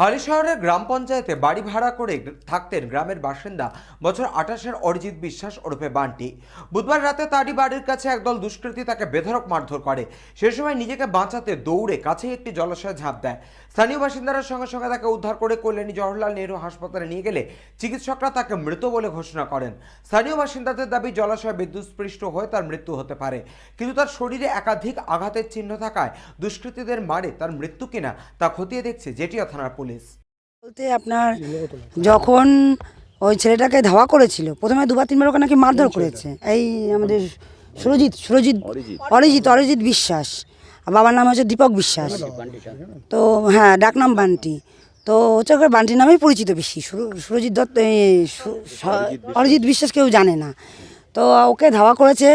হালি শহরের গ্রাম পঞ্চায়েতে বাড়ি ভাড়া করে থাকতেন গ্রামের বাসিন্দা বছর আঠাশের অরিজিৎ বিশ্বাস ওরফে বান্টি। বুধবার রাতে তারই বাড়ির কাছে একদল দুষ্কৃতী তাকে বেধড়ক মারধর করে। সে সময় নিজেকে বাঁচাতে দৌড়ে কাছেই একটি জলাশয়ে ঝাঁপ দেয়। স্থানীয় বাসিন্দারা সঙ্গে সঙ্গে তাকে উদ্ধার করে কল্যাণী জওহরলাল নেহরু হাসপাতালে নিয়ে গেলে চিকিৎসকরা তাকে মৃত বলে ঘোষণা করেন। স্থানীয় বাসিন্দাদের দাবি, জলাশয়ে বিদ্যুৎস্পৃষ্ট হয়ে তার মৃত্যু হতে পারে। কিন্তু তার শরীরে একাধিক আঘাতের চিহ্ন থাকায় দুষ্কৃতীদের মারে তার মৃত্যু কিনা তা খতিয়ে দেখছে জেটিয়া থানার পুলিশ। বলতে আপনার যখন ওই ছেলেটাকে ধাওয়া করেছিল প্রথমে দুবার তিনবার ওকে নাকি মারধর করেছে। এই আমাদের সুরজিৎ সুরজিৎ অরিজিৎ। অরিজিৎ বিশ্বাস। আর বাবার নাম হচ্ছে দীপক বিশ্বাস। তো হ্যাঁ ডাকনাম বান্টি। তো হচ্ছে ওকে বান্টি নামেই পরিচিত বেশি। সুরজিৎ দত্ত অরিজিৎ বিশ্বাস কেউ জানে না। তো ওকে ধাওয়া করেছে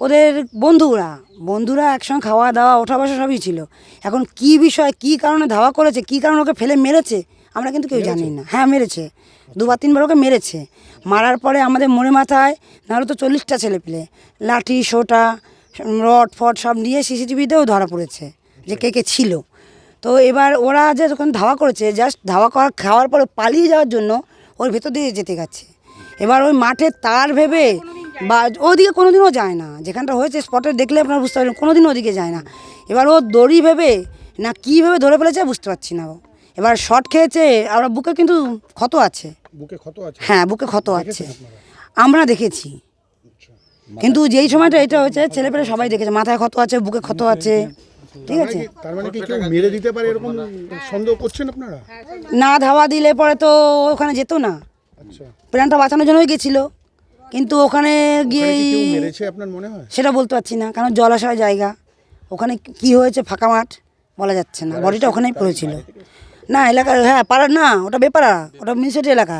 ওদের বন্ধুরা বন্ধুরা একসঙ্গে খাওয়া দাওয়া ওঠা বসা সবই ছিল। এখন কি বিষয় কি কারণে ধাওয়া করেছে কি কারণে ওকে ফেলে মেরেছে আমরা কিন্তু কেউ জানি না। হ্যাঁ মেরেছে। দুবার তিনবার ওকে মেরেছে। মারার পরে আমাদের মনে মাথায় নাহলে তো চল্লিশটা ছেলে পেলে লাঠি সোটা রড ফট সব নিয়ে সিসিটিভিতেও ধরা পড়েছে যে কে কে ছিল। তো এবার ওরা যে যখন ধাওয়া করেছে জাস্ট ধাওয়া করা খাওয়ার পরে পালিয়ে যাওয়ার জন্য ওর ভেতর দিয়ে যেতে গেছে। এবার ওই মাঠে তার ভেবে বা ওদিকে কোনোদিনও যায় না। যেখানটা হয়েছে স্পটে দেখলে আপনারা বুঝতে পারবেন কোনোদিনও ওদিকে যায় না। এবার ও দড়ি ভেবে না কী ভেবে ধরে ফেলেছে বুঝতে পারছি না ও। এবার শর্ট খেয়েছে আর বুকে কিন্তু ক্ষত আছে। বুকে ক্ষত আছে? হ্যাঁ বুকে ক্ষত আছে। আমরা দেখেছি। কিন্তু যেই সময়টা এটা হয়েছে ছেলেপেলে সবাই দেখেছে মাথায় ক্ষত আছে বুকে ক্ষত আছে। ঠিক আছে? তার মানে কি কেউ মেরে দিতে পারে এরকম সন্দেহ করছেন আপনারা? না ধাওয়া দিলে পরে তো ওখানে যেত না। আচ্ছা। প্রাণটা বাঁচানোর জন্যই গেছিল। কিন্তু ওখানে গিয়ে মেরেছে আপনার মনে হয়? সেটা বলতে পারছি না কারণ জলাশয় জায়গা। ওখানে কি হয়েছে ফাঁকা মাঠ বলা যাচ্ছে না। বডিটা ওখানেই পড়েছিল। না এলাকার হ্যাঁ পাড়ার না ওটা বেপাড়া ওটা মিউনিসিপালিটি এলাকা।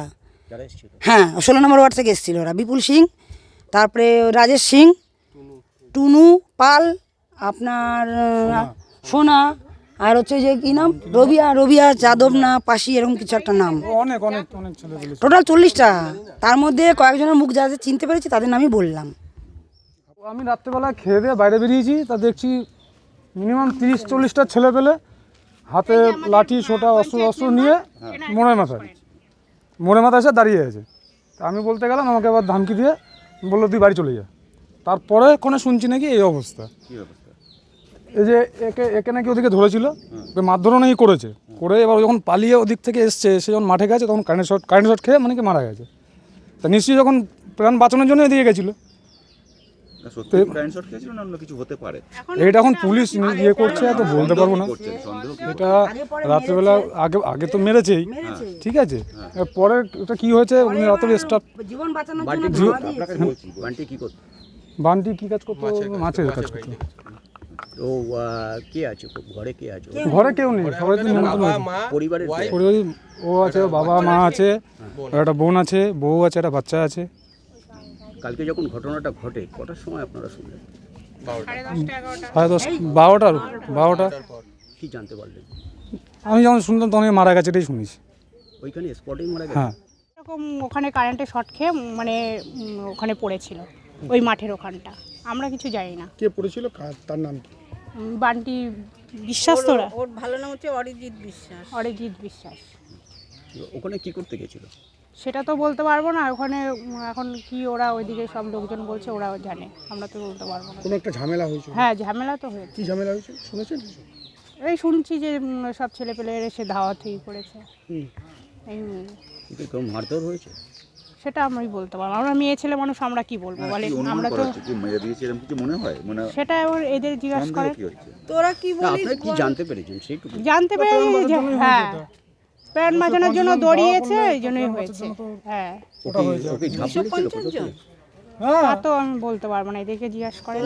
হ্যাঁ ষোলো নম্বর ওয়ার্ড থেকে এসেছিল ওরা। বিপুল সিং তারপরে রাজেশ সিং টুনু। পাল আপনার সোনা আর হচ্ছে যে কি নাম? রবিয়া রবিয়া যাদব না পাশি এরকম কিছু একটা নাম। অনেক অনেক অনেক টোটাল চল্লিশটা। তার মধ্যে কয়েকজনের মুখ যাদের চিনতে পেরেছি তাদের নামই বললাম। আমি রাত্রেবেলা খেয়ে দিয়ে বাইরে বেরিয়েছি তা দেখছি মিনিমাম তিরিশ চল্লিশটা ছেলে পেলে। হাতে লাঠি ছোটা অস্ত্র অস্ত্র নিয়ে মোড়ে মাথায়। মোড়ে মাথায় এসে দাঁড়িয়ে আছে। তা আমি বলতে গেলাম আমাকে আবার ধমকি দিয়ে বলল তুই বাড়ি চলে যা। তারপরে কোনো শুনছি নাকি এই অবস্থা? এই যে একে একে নাকি ওদিকে ধরেছিল মারধরও নাকি করেছে। করে এবার যখন পালিয়ে ওদিক থেকে এসছে সে যখন মাঠে গেছে তখন কারেন্ট শট কারেন্ট শট খেয়ে মানে কি মারা গেছে। তা নিশ্চয়ই যখন প্রাণ বাঁচানোর জন্য এদিকে গেছিল। না, সত্যি কারেন্ট শর্ট খেয়েছিল না অন্য কিছু হতে পারে? এটা এখন পুলিশ ইয়ে করছে এত বলতে পারব না। এটা রাত্রেবেলা আগে আগে তো মেরেছেই। ঠিক আছে? এর পরে এটা কি হয়েছে? উনি রাত্রে স্টার্ট জীবন বাঁচানোর আপনাকে বলছি বান্টি কি করতো? বান্টি কি কাজ করতো? মাছের কাজ করতো। ও আহ, কে আছে? ঘরে কে আছে? ঘরে কেউ নেই সবাই তো নিমন্ত্রণ পরিবারের কে? পরিবারে ও আছে বাবা মা আছে? একটা বোন আছে বউ আছে একটা বাচ্চা আছে। কালকে যখন ঘটনাটা ঘটে কটার সময় আপনারা শুনলেন? সাড়ে দশ বারোটার বারোটা। কি জানতে পারলেন? আমি যখন শুনলাম তখন মারা গেছে এটাই শুনেছি ওইখানে স্পটেই মারা গেছে? হ্যাঁ। এরকম ওখানে কারেন্টে শর্ট খেয়ে মানে ওখানে পড়েছিল ওই মাঠের ওখানটা। আমরা কিছু জানি না। কে পড়েছিল? তার নাম কি? বান্টি বিশ্বাস তোরা ওর ভালো নাম হচ্ছে অরিজিৎ বিশ্বাস। অরিজিৎ বিশ্বাস। ওখানে কি করতে গেছিল? সেটা তো বলতে পারব না ওখানে এখন কি ওরা ওইদিকে সব লোকজন বলছে ওরা জানে আমরা তো বলতে পারব না। কোনো একটা ঝামেলা হয়েছে হ্যাঁ ঝামেলা তো হয়েছে। কি ঝামেলা হয়েছিল? শুনেছেন এই শুনছি যে উম, সব ছেলে পেলে এসে ধাওয়া থেকে করেছে। হুম। এই কেউ মারধর হয়েছে? সেটা আমি বলতে পারব। আমরা মেয়ে ছেলে মানুষ আমরা কি বলব? বলে আমরা তো মেরে দিয়েছে এরকম কিছু মনে হয়? মানে সেটা এবার এদের জিজ্ঞাসা করে। তোরা কি বলিস? আপনারা কি জানতে পেরেছেন? সেইটুকু জানতে পেরে যে হ্যাঁ প্রাণ বাঁচানোর জন্য দৌড়িয়েছে এই জন্যই হয়েছে। হ্যাঁ। ওকে ঝাঁপ কত কে? তা তো আমি বলতে পারব না এদেরকে জিজ্ঞাসা করে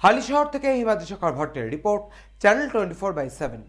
হালি শহর থেকে Himadri Shekhar ভট্টের report channel twenty four by seven.